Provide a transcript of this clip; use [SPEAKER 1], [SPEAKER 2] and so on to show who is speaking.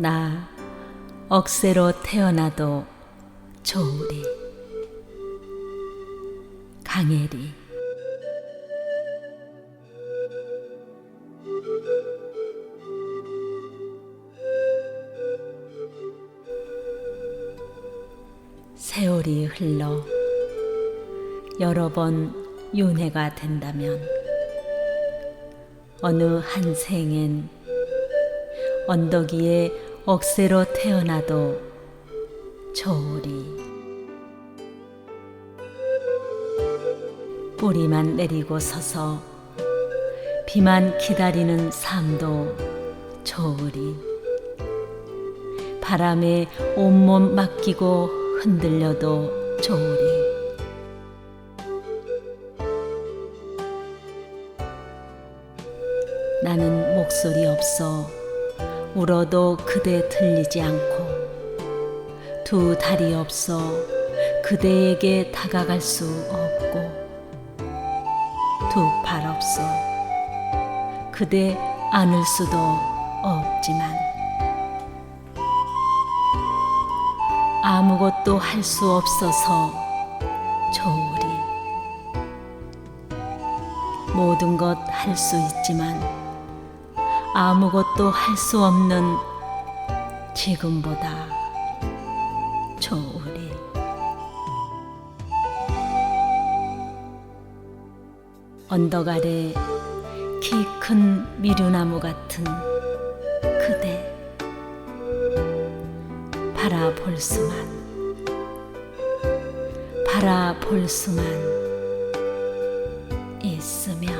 [SPEAKER 1] 나 억새로 태어나도 좋으리. 강혜리. 세월이 흘러 여러 번 윤회가 된다면 어느 한 생엔 언덕 위에 억새로 태어나도 좋으리 뿌리만 내리고 서서 비만 기다리는 삶도 좋으리 바람에 온몸 맡기고 흔들려도 좋으리 나는 목소리 없어 울어도 그대 들리지 않고 두 다리 없어 그대에게 다가갈 수 없고 두 팔 없어 그대 안을 수도 없지만 아무것도 할 수 없어서 좋으리 모든 것 할 수 있지만 아무것도 할 수 없는 지금보다 좋으리. 언덕 아래 키 큰 미류나무 같은 그대. 바라볼 수만 바라볼 수만 있으면